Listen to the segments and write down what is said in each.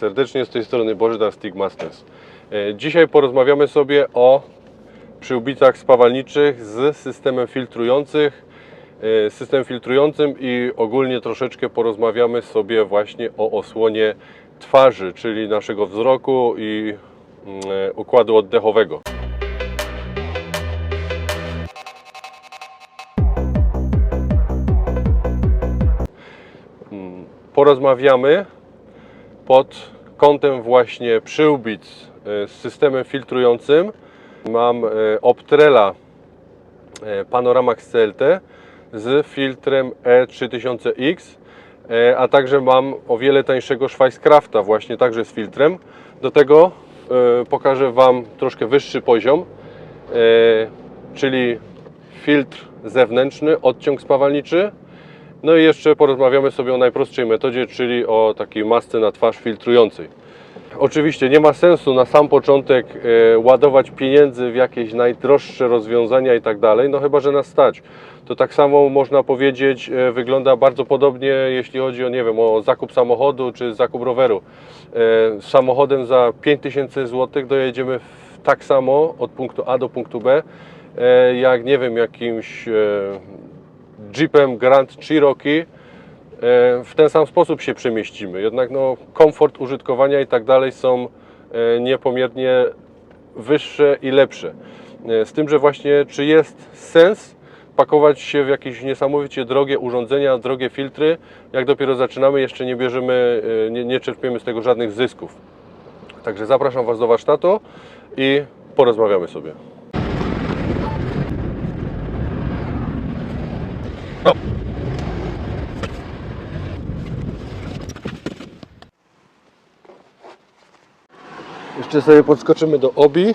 serdecznie, z tej strony Bożyda Stigmasters. E, Dzisiaj porozmawiamy sobie o przyłbicach spawalniczych z systemem filtrujących, e, system filtrującym i ogólnie troszeczkę porozmawiamy sobie właśnie o osłonie twarzy, czyli naszego wzroku i mm, e, układu oddechowego. Mm, Porozmawiamy pod kątem właśnie przyłbic e, z systemem filtrującym. Mam e, Optrela e, Panoramax CLT z filtrem E3000X, e, a także mam o wiele tańszego Schweisskrafta właśnie także z filtrem. Do tego pokażę Wam troszkę wyższy poziom, czyli filtr zewnętrzny, odciąg spawalniczy, no i jeszcze porozmawiamy sobie o najprostszej metodzie, czyli o takiej masce na twarz filtrującej. Oczywiście nie ma sensu na sam początek e, ładować pieniędzy w jakieś najdroższe rozwiązania i tak dalej, no chyba, że nas stać. To tak samo można powiedzieć, e, wygląda bardzo podobnie, jeśli chodzi o, nie wiem, o zakup samochodu czy zakup roweru. E, samochodem za 5000 zł dojedziemy tak samo od punktu A do punktu B, jak, nie wiem, jakimś Jeepem Grand Cherokee e, w ten sam sposób się przemieścimy. Jednak no, komfort użytkowania i tak dalej są e, niepomiernie wyższe i lepsze. E, Z tym, że właśnie czy jest sens pakować się w jakieś niesamowicie drogie urządzenia, drogie filtry, jak dopiero zaczynamy, jeszcze nie bierzemy, nie, nie czerpiemy z tego żadnych zysków. Także zapraszam Was do warsztatu i porozmawiamy sobie. Jeszcze sobie podskoczymy do obi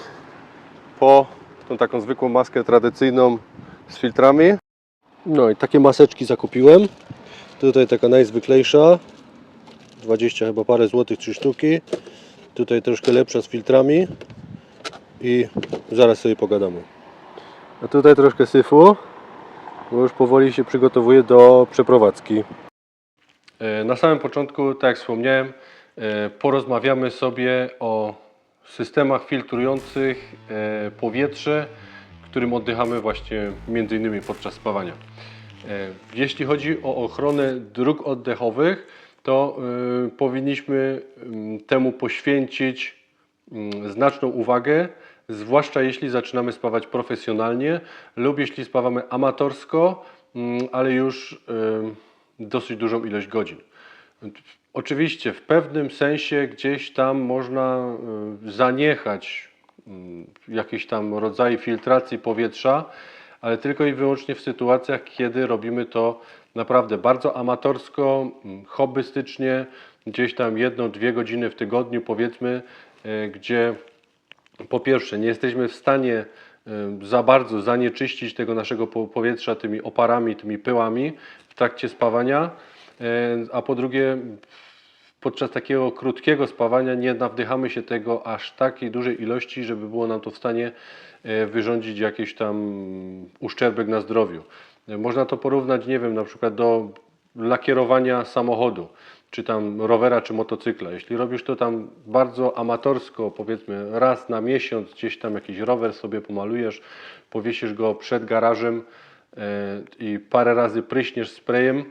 po tą taką zwykłą maskę tradycyjną z filtrami. No i takie maseczki zakupiłem. Tutaj taka najzwyklejsza. 20 chyba parę złotych, 3 sztuki. Tutaj troszkę lepsza z filtrami. I zaraz sobie pogadamy. A tutaj troszkę syfu, bo już powoli się przygotowuję do przeprowadzki. E, Na samym początku, tak jak wspomniałem, e, porozmawiamy sobie o systemach filtrujących e, powietrze, którym oddychamy właśnie między innymi podczas spawania. Jeśli chodzi o ochronę dróg oddechowych, to powinniśmy mm, temu poświęcić mm, znaczną uwagę, zwłaszcza jeśli zaczynamy spawać profesjonalnie lub jeśli spawamy amatorsko, mm, ale już e, dosyć dużą ilość godzin. Oczywiście w pewnym sensie gdzieś tam można zaniechać mm, jakieś tam rodzaje filtracji powietrza, ale tylko i wyłącznie w sytuacjach, kiedy robimy to naprawdę bardzo amatorsko, mm, hobbystycznie, gdzieś tam jedną, dwie godziny w tygodniu powiedzmy, y, gdzie po pierwsze nie jesteśmy w stanie za bardzo zanieczyścić tego naszego po- powietrza tymi oparami, tymi pyłami w trakcie spawania, a po drugie podczas takiego krótkiego spawania nie nawdychamy się tego aż takiej dużej ilości, żeby było nam to w stanie e, wyrządzić jakiś tam uszczerbek na zdrowiu. Można to porównać, nie wiem, na przykład do lakierowania samochodu, czy tam rowera, czy motocykla. Jeśli robisz to tam bardzo amatorsko, powiedzmy raz na miesiąc, gdzieś tam jakiś rower sobie pomalujesz, powiesisz go przed garażem e, i parę razy pryśniesz sprayem,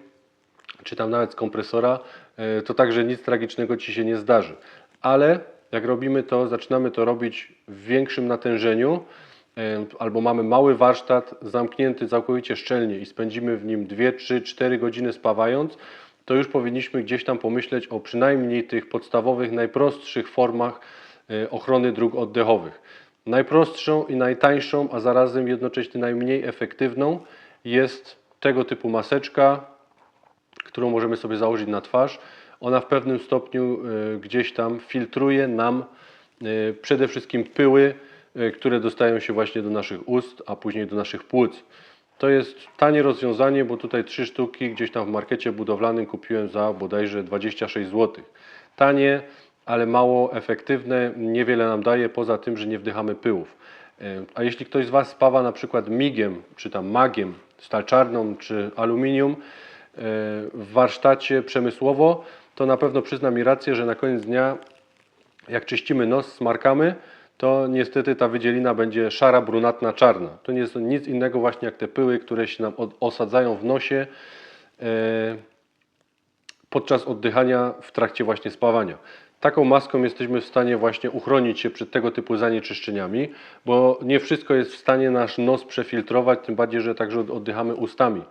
czy tam nawet z kompresora, e, to także nic tragicznego Ci się nie zdarzy. Ale jak robimy to, zaczynamy to robić w większym natężeniu, e, albo mamy mały warsztat zamknięty całkowicie szczelnie i spędzimy w nim 2, 3, 4 godziny spawając, to już powinniśmy gdzieś tam pomyśleć o przynajmniej tych podstawowych, najprostszych formach e, ochrony dróg oddechowych. Najprostszą i najtańszą, a zarazem jednocześnie najmniej efektywną jest tego typu maseczka, którą możemy sobie założyć na twarz. ona w pewnym stopniu e, gdzieś tam filtruje nam e, przede wszystkim pyły, które dostają się właśnie do naszych ust, a później do naszych płuc. To jest tanie rozwiązanie, bo tutaj trzy sztuki gdzieś tam w markecie budowlanym kupiłem za bodajże 26 zł. Tanie, ale mało efektywne, niewiele nam daje, poza tym, że nie wdychamy pyłów. E, A jeśli ktoś z Was spawa na przykład migiem, czy tam magiem, stal czarną, czy aluminium e, w warsztacie przemysłowo, to na pewno przyzna mi rację, że na koniec dnia jak czyścimy nos, smarkamy, to niestety ta wydzielina będzie szara, brunatna, czarna. To nie jest nic innego właśnie jak te pyły, które się nam osadzają w nosie e, podczas oddychania w trakcie właśnie spawania. Taką maską jesteśmy w stanie właśnie uchronić się przed tego typu zanieczyszczeniami, bo nie wszystko jest w stanie nasz nos przefiltrować, tym bardziej, że także od- oddychamy ustami.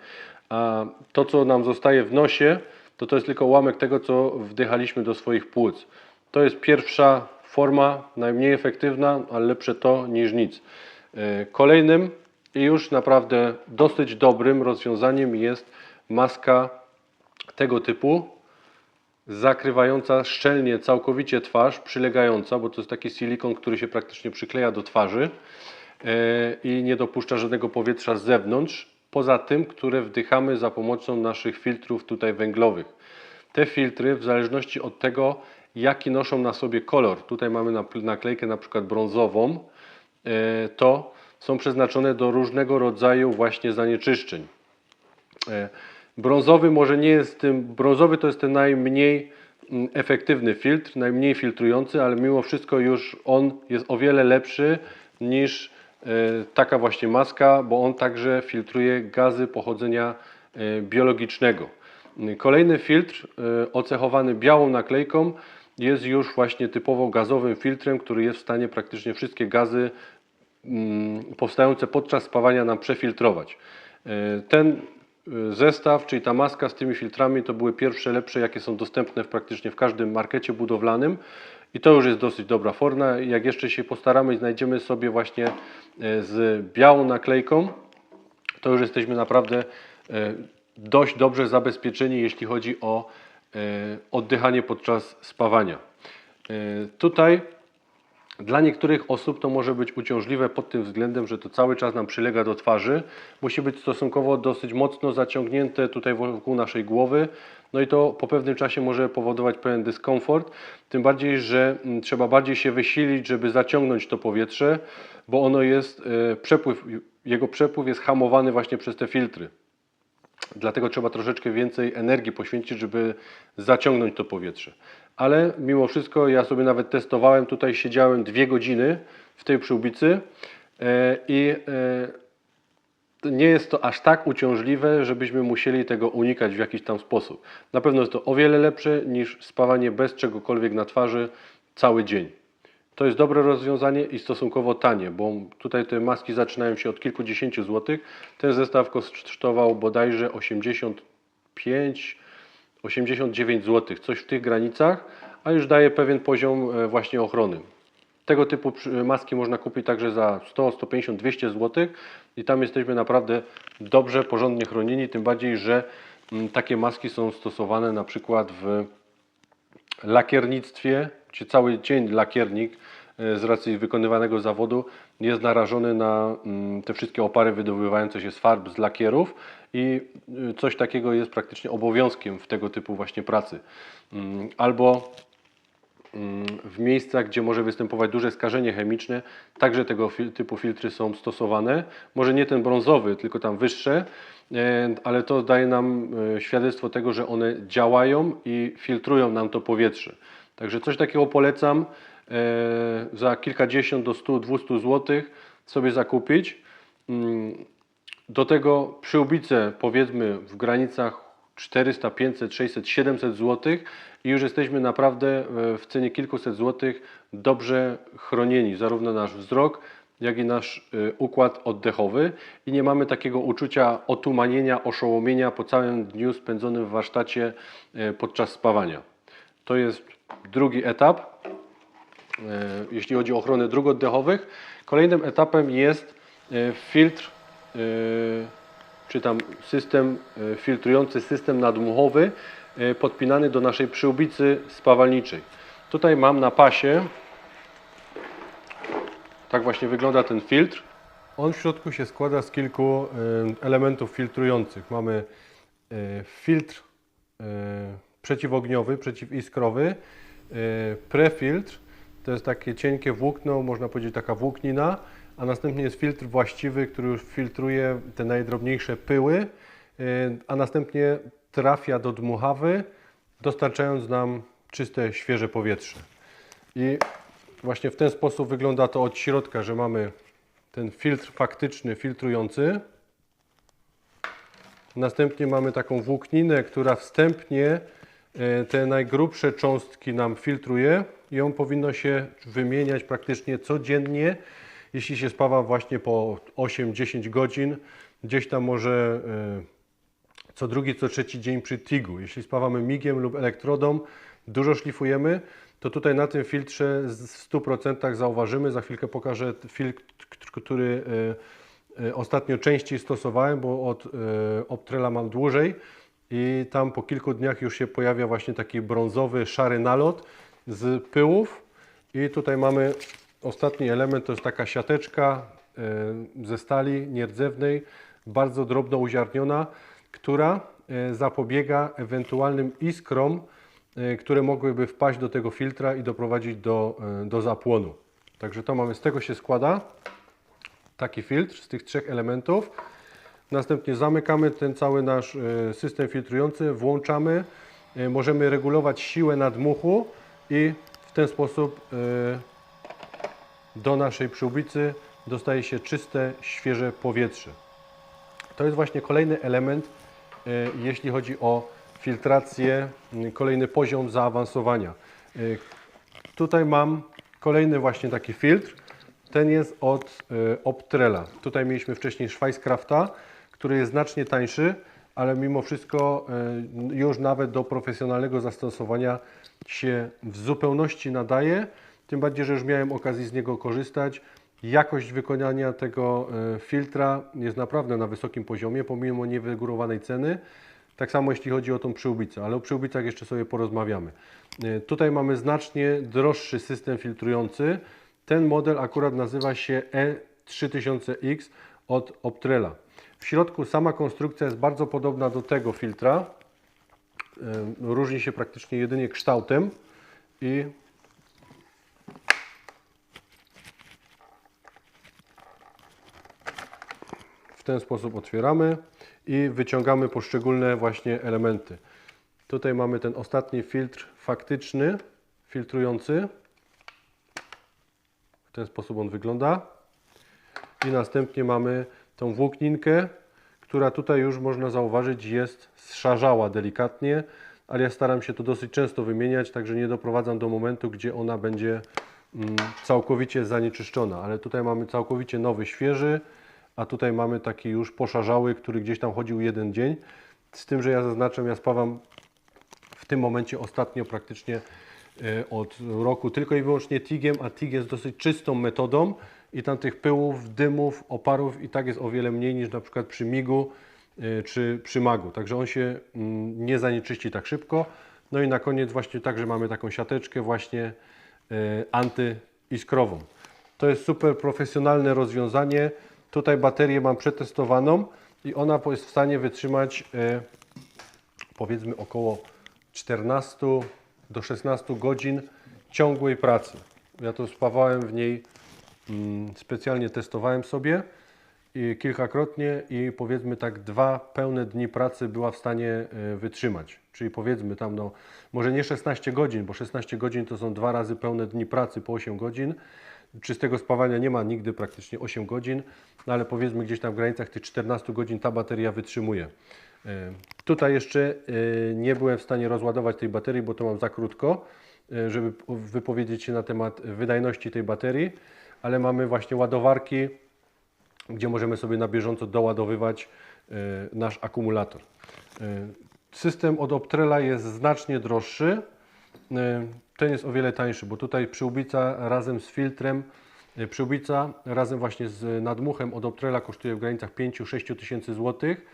A to, co nam zostaje w nosie, to to jest tylko ułamek tego, co wdychaliśmy do swoich płuc. To jest pierwsza forma, najmniej efektywna, ale lepsze to niż nic. E, Kolejnym i już naprawdę dosyć dobrym rozwiązaniem jest maska tego typu, zakrywająca szczelnie całkowicie twarz, przylegająca, bo to jest taki silikon, który się praktycznie przykleja do twarzy e, i nie dopuszcza żadnego powietrza z zewnątrz, poza tym, które wdychamy za pomocą naszych filtrów tutaj węglowych. Te filtry, w zależności od tego, jaki noszą na sobie kolor, tutaj mamy naklejkę na przykład brązową, e, to są przeznaczone do różnego rodzaju właśnie zanieczyszczeń. E, Brązowy może nie jest tym, brązowy to jest ten najmniej mm, efektywny filtr, najmniej filtrujący, ale mimo wszystko już on jest o wiele lepszy niż e, taka właśnie maska, bo on także filtruje gazy pochodzenia biologicznego. Kolejny filtr ocechowany białą naklejką jest już właśnie typowo gazowym filtrem, który jest w stanie praktycznie wszystkie gazy mm, powstające podczas spawania nam przefiltrować. E, Ten e, zestaw, czyli ta maska z tymi filtrami, to były pierwsze lepsze, jakie są dostępne w praktycznie w każdym markecie budowlanym. I to już jest dosyć dobra forma. Jak jeszcze się postaramy znajdziemy sobie właśnie e, z białą naklejką, to już jesteśmy naprawdę dość dobrze zabezpieczeni, jeśli chodzi o oddychanie podczas spawania. E, Tutaj dla niektórych osób to może być uciążliwe pod tym względem, że to cały czas nam przylega do twarzy. Musi być stosunkowo dosyć mocno zaciągnięte tutaj wokół naszej głowy. No i to po pewnym czasie może powodować pewien dyskomfort. Tym bardziej, że mm, trzeba bardziej się wysilić, żeby zaciągnąć to powietrze, bo ono jest, e, przepływ, jego przepływ jest hamowany właśnie przez te filtry. Dlatego trzeba troszeczkę więcej energii poświęcić, żeby zaciągnąć to powietrze. Ale mimo wszystko ja sobie nawet testowałem, tutaj siedziałem dwie godziny w tej przyłbicy e, i e, nie jest to aż tak uciążliwe, żebyśmy musieli tego unikać w jakiś tam sposób. Na pewno jest to o wiele lepsze niż spawanie bez czegokolwiek na twarzy cały dzień. To jest dobre rozwiązanie i stosunkowo tanie, bo tutaj te maski zaczynają się od kilkudziesięciu złotych. Ten zestaw kosztował bodajże 85, 89 zł, coś w tych granicach, a już daje pewien poziom e, właśnie ochrony. Tego typu przy- maski można kupić także za 100, 150, 200 zł i tam jesteśmy naprawdę dobrze, porządnie chronieni, tym bardziej, że mm, takie maski są stosowane na przykład w lakiernictwie, czy cały dzień lakiernik e, z racji wykonywanego zawodu jest narażony na mm, te wszystkie opary wydobywające się z farb, z lakierów i y, coś takiego jest praktycznie obowiązkiem w tego typu właśnie pracy. Mm, Albo w miejscach, gdzie może występować duże skażenie chemiczne, także tego typu filtry są stosowane. Może nie ten brązowy, tylko tam wyższe, e, ale to daje nam e, świadectwo tego, że one działają i filtrują nam to powietrze. Także coś takiego polecam e, za kilkadziesiąt do 100, 200 zł sobie zakupić. Mm, Do tego przyłbice powiedzmy w granicach 400, 500, 600, 700 zł i już jesteśmy naprawdę e, w cenie kilkuset złotych dobrze chronieni, zarówno nasz wzrok, jak i nasz e, układ oddechowy i nie mamy takiego uczucia otumanienia, oszołomienia po całym dniu spędzonym w warsztacie e, podczas spawania. To jest drugi etap jeśli chodzi o ochronę dróg oddechowych. Kolejnym etapem jest filtr, czy tam system e, filtrujący system nadmuchowy. e, podpinany do naszej przyłbicy spawalniczej. Tutaj mam na pasie, tak właśnie wygląda ten filtr. On w środku się składa z kilku e, elementów filtrujących. Mamy filtr przeciwogniowy, przeciwiskrowy, prefiltr, to jest takie cienkie włókno, można powiedzieć taka włóknina, a następnie jest filtr właściwy, który już filtruje te najdrobniejsze pyły, e, a następnie trafia do dmuchawy, dostarczając nam czyste, świeże powietrze. I właśnie w ten sposób wygląda to od środka, że mamy ten filtr faktyczny, filtrujący. Następnie mamy taką włókninę, która wstępnie e, te najgrubsze cząstki nam filtruje i ją powinno się wymieniać praktycznie codziennie, jeśli się spawa właśnie po 8-10 godzin, gdzieś tam może e, co drugi, co trzeci dzień przy TIG-u. Jeśli spawamy migiem lub elektrodą, dużo szlifujemy, to tutaj na tym filtrze w 100% zauważymy. Za chwilkę pokażę filtr, który e, e, ostatnio częściej stosowałem, bo od Optrela mam dłużej i tam po kilku dniach już się pojawia właśnie taki brązowy, szary nalot z pyłów i tutaj mamy ostatni element, to jest taka siateczka e, ze stali nierdzewnej, bardzo drobno uziarniona, która e, zapobiega ewentualnym iskrom, e, które mogłyby wpaść do tego filtra i doprowadzić do, do zapłonu. Także to mamy, z tego się składa taki filtr z tych trzech elementów. Następnie zamykamy ten cały nasz system filtrujący, włączamy, możemy regulować siłę nadmuchu i w ten sposób do naszej przyłbicy dostaje się czyste, świeże powietrze. To jest właśnie kolejny element, e, jeśli chodzi o filtrację, kolejny poziom zaawansowania. E, Tutaj mam kolejny właśnie taki filtr. Ten jest od e, Optrela. Tutaj mieliśmy wcześniej Schweisskrafta, który jest znacznie tańszy, ale mimo wszystko już nawet do profesjonalnego zastosowania się w zupełności nadaje. Tym bardziej, że już miałem okazję z niego korzystać. Jakość wykonania tego e, filtra jest naprawdę na wysokim poziomie, pomimo niewygórowanej ceny. Tak samo jeśli chodzi o tą przyłbicę, ale o przyłbicach jeszcze sobie porozmawiamy. E, Tutaj mamy znacznie droższy system filtrujący. Ten model akurat nazywa się E3000X od Optrela. W środku sama konstrukcja jest bardzo podobna do tego filtra. E, Różni się praktycznie jedynie kształtem i w ten sposób otwieramy i wyciągamy poszczególne właśnie elementy. Tutaj mamy ten ostatni filtr faktyczny, filtrujący. W ten sposób on wygląda. I następnie mamy tą włókninkę, która tutaj już można zauważyć jest zszarzała delikatnie, ale ja staram się to dosyć często wymieniać, także nie doprowadzam do momentu, gdzie ona będzie mm, całkowicie zanieczyszczona. Ale tutaj mamy całkowicie nowy, świeży, a tutaj mamy taki już poszarzały, który gdzieś tam chodził jeden dzień. Z tym, że ja zaznaczam, ja spawam w tym momencie ostatnio praktycznie e, od roku tylko i wyłącznie TIG-iem, a TIG jest dosyć czystą metodą i tam tych pyłów, dymów, oparów i tak jest o wiele mniej niż na przykład przy MIG-u e, czy przy MAG-u. Także on się mm, nie zanieczyści tak szybko. No i na koniec właśnie także mamy taką siateczkę właśnie e, antyiskrową. To jest super profesjonalne rozwiązanie. Tutaj baterię mam przetestowaną i ona jest w stanie wytrzymać e, powiedzmy około 14 do 16 godzin ciągłej pracy. Ja to spawałem w niej, mm, specjalnie testowałem sobie kilkakrotnie i powiedzmy tak dwa pełne dni pracy była w stanie e, wytrzymać. Czyli powiedzmy tam no, może nie 16 godzin, bo 16 godzin to są dwa razy pełne dni pracy po 8 godzin. Czystego spawania nie ma nigdy praktycznie 8 godzin, no ale powiedzmy gdzieś tam w granicach tych 14 godzin ta bateria wytrzymuje. E, Tutaj jeszcze e, nie byłem w stanie rozładować tej baterii, bo to mam za krótko, e, żeby wypowiedzieć się na temat wydajności tej baterii, ale mamy właśnie ładowarki, gdzie możemy sobie na bieżąco doładowywać nasz akumulator. System od Optrela jest znacznie droższy. E, Ten jest o wiele tańszy, bo tutaj przyłbica razem z filtrem, e, przyłbica razem właśnie z nadmuchem od Optrela kosztuje w granicach 5-6 tysięcy złotych.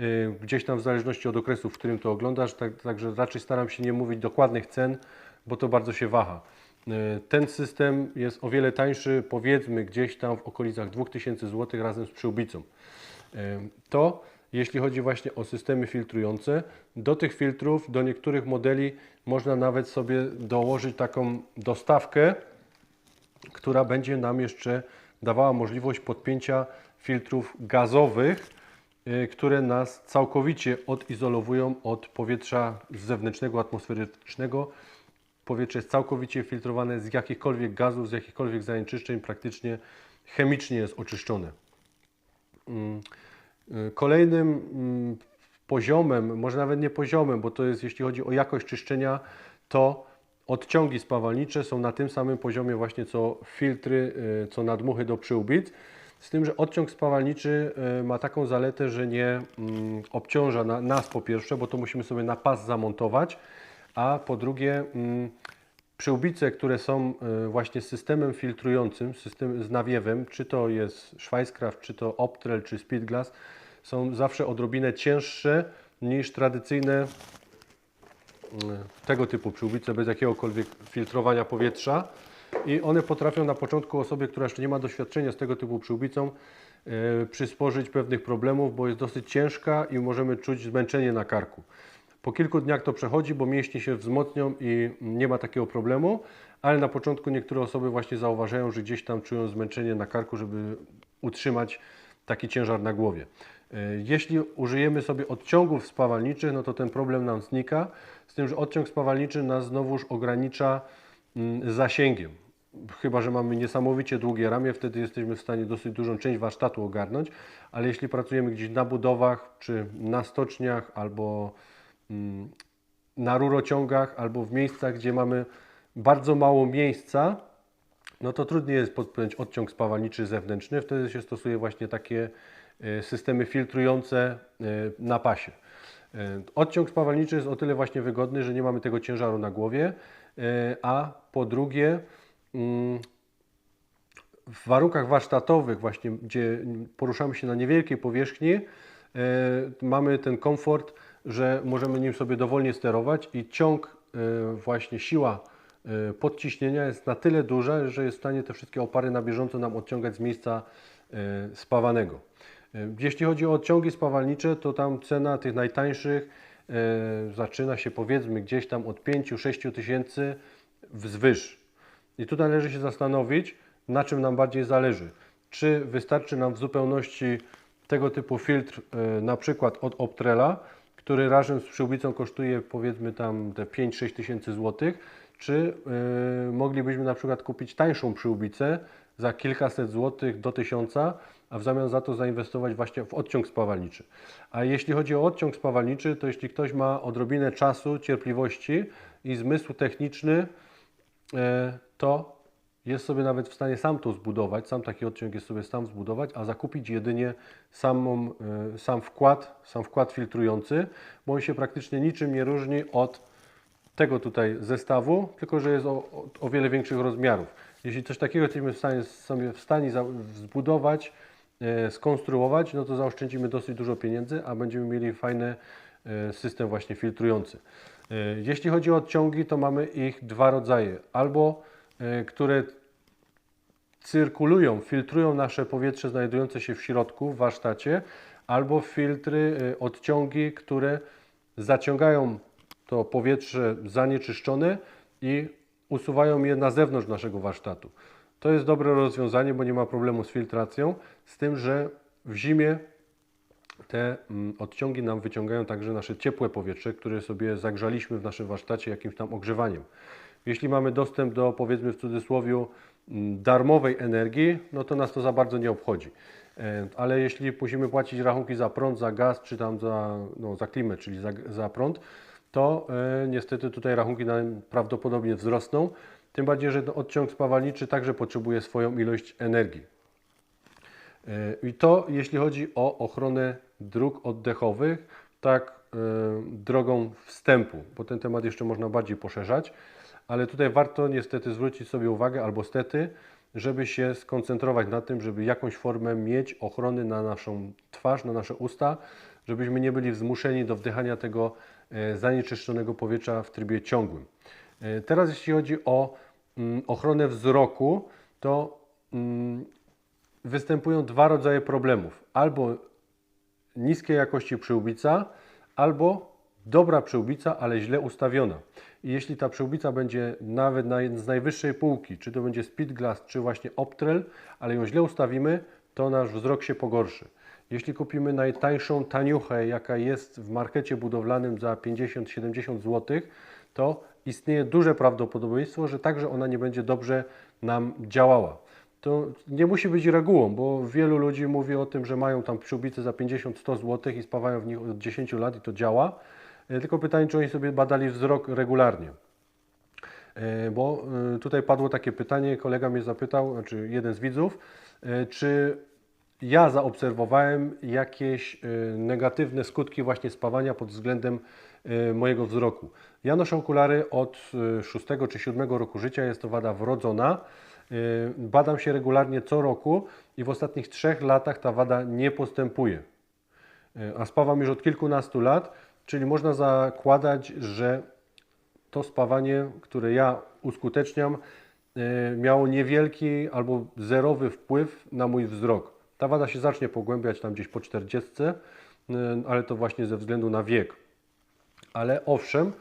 y, gdzieś tam w zależności od okresu, w którym to oglądasz, tak, także raczej staram się nie mówić dokładnych cen, bo to bardzo się waha. Y, Ten system jest o wiele tańszy, powiedzmy gdzieś tam w okolicach 2000 zł razem z przyłbicą. Y, To jeśli chodzi właśnie o systemy filtrujące, do tych filtrów, do niektórych modeli można nawet sobie dołożyć taką dostawkę, która będzie nam jeszcze dawała możliwość podpięcia filtrów gazowych, y, które nas całkowicie odizolowują od powietrza zewnętrznego, atmosferycznego. Powietrze jest całkowicie filtrowane z jakichkolwiek gazów, z jakichkolwiek zanieczyszczeń, praktycznie chemicznie jest oczyszczone. Y, Kolejnym mm, poziomem, może nawet nie poziomem, bo to jest jeśli chodzi o jakość czyszczenia, to odciągi spawalnicze są na tym samym poziomie właśnie co filtry, y, co nadmuchy do przyłbic. Z tym, że odciąg spawalniczy y, ma taką zaletę, że nie mm, obciąża na, nas po pierwsze, bo to musimy sobie na pas zamontować, a po drugie mm, Przyłbice, które są właśnie systemem filtrującym, system z nawiewem, czy to jest Schweisskraft, czy to Optrel, czy Speedglass, są zawsze odrobinę cięższe niż tradycyjne y, tego typu przyłbice bez jakiegokolwiek filtrowania powietrza. I one potrafią na początku osobie, która jeszcze nie ma doświadczenia z tego typu przyłbicą, y, przysporzyć pewnych problemów, bo jest dosyć ciężka i możemy czuć zmęczenie na karku. Po kilku dniach to przechodzi, bo mięśnie się wzmocnią i nie ma takiego problemu, ale na początku niektóre osoby właśnie zauważają, że gdzieś tam czują zmęczenie na karku, żeby utrzymać taki ciężar na głowie. E, Jeśli użyjemy sobie odciągów spawalniczych, no to ten problem nam znika, z tym, że odciąg spawalniczy nas znowuż ogranicza mm, zasięgiem. Chyba, że mamy niesamowicie długie ramię, wtedy jesteśmy w stanie dosyć dużą część warsztatu ogarnąć, ale jeśli pracujemy gdzieś na budowach, czy na stoczniach, albo mm, na rurociągach, albo w miejscach, gdzie mamy bardzo mało miejsca, no to trudniej jest podpiąć odciąg spawalniczy zewnętrzny. Wtedy się stosuje właśnie takie systemy filtrujące e, na pasie. E, Odciąg spawalniczy jest o tyle właśnie wygodny, że nie mamy tego ciężaru na głowie, e, a po drugie mm, w warunkach warsztatowych, właśnie gdzie poruszamy się na niewielkiej powierzchni, e, mamy ten komfort, że możemy nim sobie dowolnie sterować i ciąg, e, właśnie siła e, podciśnienia jest na tyle duża, że jest w stanie te wszystkie opary na bieżąco nam odciągać z miejsca e, spawanego. E, Jeśli chodzi o odciągi spawalnicze, to tam cena tych najtańszych e, zaczyna się powiedzmy gdzieś tam od 5-6 tysięcy wzwyż. I tu należy się zastanowić, na czym nam bardziej zależy. Czy wystarczy nam w zupełności tego typu filtr, e, na przykład od Optrela, który razem z przyłbicą kosztuje powiedzmy tam te 5-6 tysięcy złotych, czy moglibyśmy na przykład kupić tańszą przyłbicę za kilkaset złotych do tysiąca, a w zamian za to zainwestować właśnie w odciąg spawalniczy. A jeśli chodzi o odciąg spawalniczy, to jeśli ktoś ma odrobinę czasu, cierpliwości i zmysł techniczny, e, to jest sobie nawet w stanie sam to zbudować, sam taki odciąg jest sobie sam zbudować, a zakupić jedynie samą, e, sam wkład, sam wkład filtrujący, bo on się praktycznie niczym nie różni od tego tutaj zestawu, tylko że jest o, o, wiele większych rozmiarów. Jeśli coś takiego jesteśmy w stanie, sobie w stanie zbudować, skonstruować, no to zaoszczędzimy dosyć dużo pieniędzy, a będziemy mieli fajny e, system właśnie filtrujący. E, jeśli chodzi o odciągi, to mamy ich dwa rodzaje. Albo e, które cyrkulują, filtrują nasze powietrze znajdujące się w środku w warsztacie, albo filtry, odciągi, które zaciągają to powietrze zanieczyszczone i usuwają je na zewnątrz naszego warsztatu. To jest dobre rozwiązanie, bo nie ma problemu z filtracją, z tym, że w zimie te mm, odciągi nam wyciągają także nasze ciepłe powietrze, które sobie zagrzaliśmy w naszym warsztacie jakimś tam ogrzewaniem. Jeśli mamy dostęp do, powiedzmy w cudzysłowie, mm, darmowej energii, no to nas to za bardzo nie obchodzi. E, Ale jeśli musimy płacić rachunki za prąd, za gaz, czy tam za, no, za klimę, czyli za, za prąd, to e, niestety tutaj rachunki nam prawdopodobnie wzrosną. Tym bardziej, że odciąg spawalniczy także potrzebuje swoją ilość energii. E, I to jeśli chodzi o ochronę dróg oddechowych, tak e, drogą wstępu, bo ten temat jeszcze można bardziej poszerzać, ale tutaj warto niestety zwrócić sobie uwagę, albo stety, żeby się skoncentrować na tym, żeby jakąś formę mieć ochrony na naszą twarz, na nasze usta, żebyśmy nie byli zmuszeni do wdychania tego e, zanieczyszczonego powietrza w trybie ciągłym. Teraz jeśli chodzi o mm, ochronę wzroku, to mm, występują dwa rodzaje problemów. Albo niskiej jakości przyłbica, albo dobra przyłbica, ale źle ustawiona. I jeśli ta przyłbica będzie nawet na, z najwyższej półki, czy to będzie Speedglass, czy właśnie Optrel, ale ją źle ustawimy, to nasz wzrok się pogorszy. Jeśli kupimy najtańszą taniuchę, jaka jest w markecie budowlanym za 50-70 zł, to istnieje duże prawdopodobieństwo, że także ona nie będzie dobrze nam działała. To nie musi być regułą, bo wielu ludzi mówi o tym, że mają tam przyłbice za 50-100 zł i spawają w nich od 10 lat i to działa. E, Tylko pytanie, czy oni sobie badali wzrok regularnie. E, Bo e, tutaj padło takie pytanie, kolega mnie zapytał, znaczy jeden z widzów, czy ja zaobserwowałem jakieś negatywne skutki właśnie spawania pod względem mojego wzroku. Ja noszę okulary od 6 czy 7 roku życia, jest to wada wrodzona. E, Badam się regularnie co roku i w ostatnich trzech latach ta wada nie postępuje. E, A spawam już od kilkunastu lat, czyli można zakładać, że to spawanie, które ja uskuteczniam, e, miało niewielki albo zerowy wpływ na mój wzrok. Ta wada się zacznie pogłębiać tam gdzieś po 40, e, ale to właśnie ze względu na wiek. Ale owszem,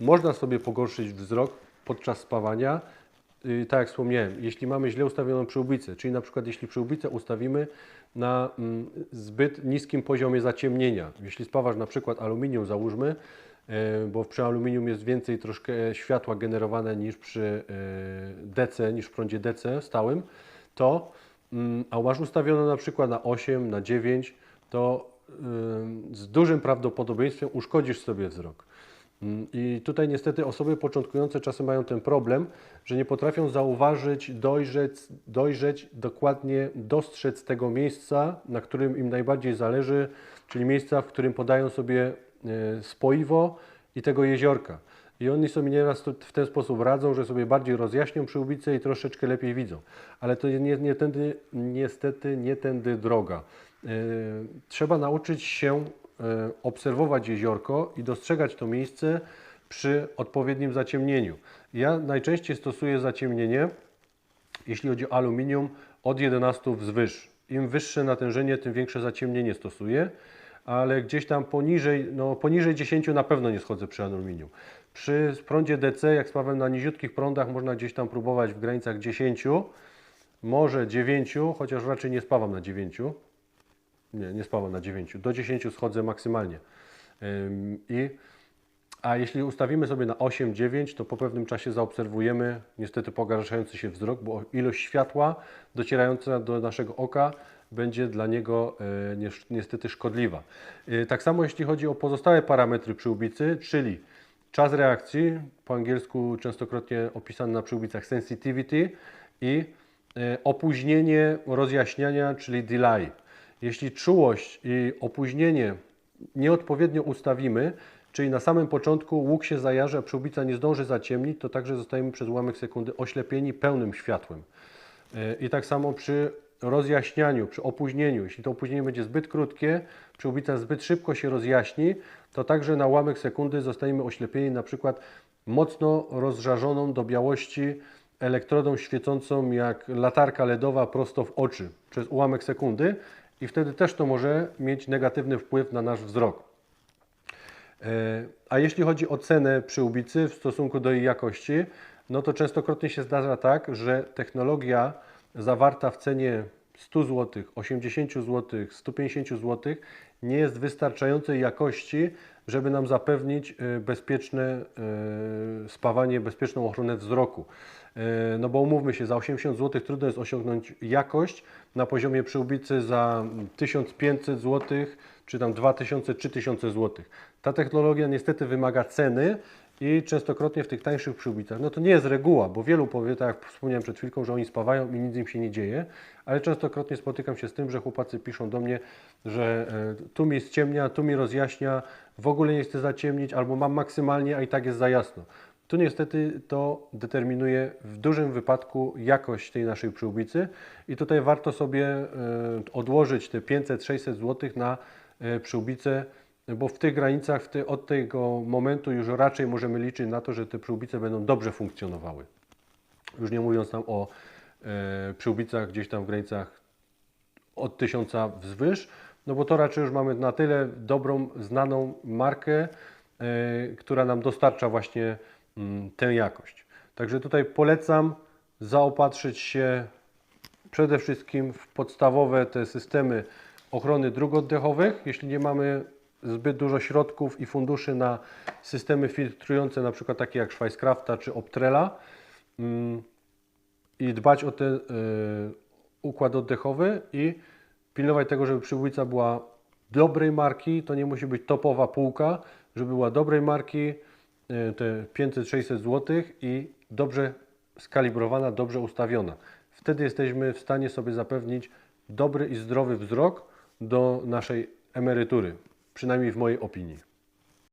można sobie pogorszyć wzrok podczas spawania. Yy, Tak jak wspomniałem, jeśli mamy źle ustawioną przyłbicę, czyli na przykład jeśli przyłbicę ustawimy na mm, zbyt niskim poziomie zaciemnienia, jeśli spawasz na przykład aluminium, załóżmy, yy, bo przy aluminium jest więcej troszkę światła generowane niż przy yy, DC, niż w prądzie DC stałym, to mm, a masz ustawioną na przykład na 8, na 9, to yy, z dużym prawdopodobieństwem uszkodzisz sobie wzrok. Mm, I tutaj niestety osoby początkujące czasem mają ten problem, że nie potrafią zauważyć, dojrzeć, dojrzeć, dokładnie dostrzec tego miejsca, na którym im najbardziej zależy, czyli miejsca, w którym podają sobie e, spoiwo i tego jeziorka. I oni sobie nieraz w ten sposób radzą, że sobie bardziej rozjaśnią przyłbicę i troszeczkę lepiej widzą. Ale to nie, nie tędy, niestety nie tędy droga. E, Trzeba nauczyć się obserwować jeziorko i dostrzegać to miejsce przy odpowiednim zaciemnieniu. Ja najczęściej stosuję zaciemnienie, jeśli chodzi o aluminium, od 11 wzwyż. Im wyższe natężenie, tym większe zaciemnienie stosuję, ale gdzieś tam poniżej, no poniżej 10 na pewno nie schodzę przy aluminium. Przy prądzie DC, jak spawam na niziutkich prądach, można gdzieś tam próbować w granicach 10, może 9, chociaż raczej nie spawam na 9. Nie, nie spawam na 9. Do 10 schodzę maksymalnie. Ym, I, a jeśli ustawimy sobie na 8-9, to po pewnym czasie zaobserwujemy niestety pogarszający się wzrok, bo ilość światła docierająca do naszego oka będzie dla niego e, niestety szkodliwa. E, Tak samo jeśli chodzi o pozostałe parametry przyłbicy, czyli czas reakcji, po angielsku częstokrotnie opisany na przyłbicach sensitivity i e, opóźnienie rozjaśniania, czyli delay. Jeśli czułość i opóźnienie nieodpowiednio ustawimy, czyli na samym początku łuk się zajarzy, a przyłbica nie zdąży zaciemnić, to także zostajemy przez ułamek sekundy oślepieni pełnym światłem. E, I tak samo przy rozjaśnianiu, przy opóźnieniu, jeśli to opóźnienie będzie zbyt krótkie, przyłbica zbyt szybko się rozjaśni, to także na ułamek sekundy zostaniemy oślepieni na przykład mocno rozżarzoną do białości elektrodą świecącą jak latarka LEDowa prosto w oczy przez ułamek sekundy i wtedy też to może mieć negatywny wpływ na nasz wzrok. E, A jeśli chodzi o cenę przyłbicy w stosunku do jej jakości, no to częstokrotnie się zdarza tak, że technologia zawarta w cenie 100 zł, 80 zł, 150 zł nie jest wystarczającej jakości, żeby nam zapewnić e, bezpieczne e, spawanie, bezpieczną ochronę wzroku. E, No bo umówmy się, za 80 zł trudno jest osiągnąć jakość na poziomie przyłbicy za 1500 zł, czy tam 2000, 3000 zł. Ta technologia niestety wymaga ceny i częstokrotnie w tych tańszych przyłbicach, no to nie jest reguła, bo wielu powie, tak jak wspomniałem przed chwilką, że oni spawają i nic im się nie dzieje, ale częstokrotnie spotykam się z tym, że chłopacy piszą do mnie, że e, tu mi ściemnia, tu mi rozjaśnia, w ogóle nie chcę zaciemnić, albo mam maksymalnie, a i tak jest za jasno. Tu niestety to determinuje w dużym wypadku jakość tej naszej przyłbicy i tutaj warto sobie e, odłożyć te 500-600 zł na e, przyłbice, bo w tych granicach, w te, od tego momentu już raczej możemy liczyć na to, że te przyłbice będą dobrze funkcjonowały. Już nie mówiąc tam o e, przyłbicach gdzieś tam w granicach od tysiąca wzwyż, no bo to raczej już mamy na tyle dobrą, znaną markę, która nam dostarcza właśnie tę jakość. Także tutaj polecam zaopatrzyć się przede wszystkim w podstawowe te systemy ochrony dróg oddechowych, jeśli nie mamy zbyt dużo środków i funduszy na systemy filtrujące, na przykład takie jak Schweizkrafta czy Optrela mm, i dbać o ten y, układ oddechowy i pilnować tego, żeby przyłbica była dobrej marki, to nie musi być topowa półka, żeby była dobrej marki, te 500-600 zł i dobrze skalibrowana, dobrze ustawiona. Wtedy jesteśmy w stanie sobie zapewnić dobry i zdrowy wzrok do naszej emerytury, przynajmniej w mojej opinii.